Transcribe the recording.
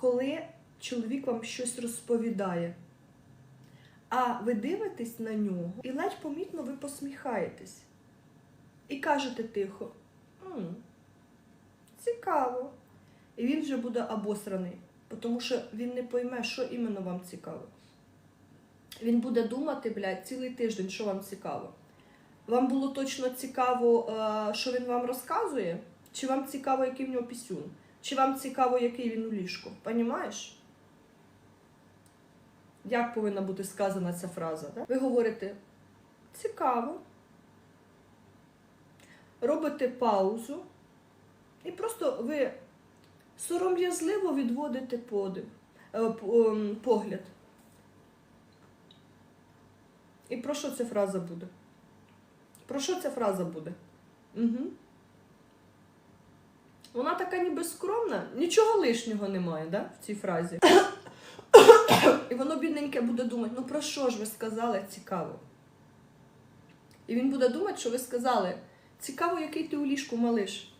коли чоловік вам щось розповідає. А ви дивитесь на нього і ледь помітно ви посміхаєтесь. І кажете тихо: «М, цікаво. І він вже буде обосраний, тому що він не пойме, що іменно вам цікаво. Він буде думати, блядь, цілий тиждень, що вам цікаво. Вам було точно цікаво, е, що він вам розказує? Чи вам цікаво, який в нього пісюн? Чи вам цікаво, який він у ліжку? Понімаєш? Як повинна бути сказана ця фраза? Да? Ви говорите цікаво. Робите паузу. І просто ви сором'язливо відводите подив, е, ем, погляд. І про що ця фраза буде? Про що ця фраза буде? Угу. Вона така ніби скромна, нічого лишнього немає да, в цій фразі. І воно бідненьке буде думати, ну про що ж ви сказали цікаво? І він буде думати, що ви сказали, цікаво, який ти у ліжку малиш.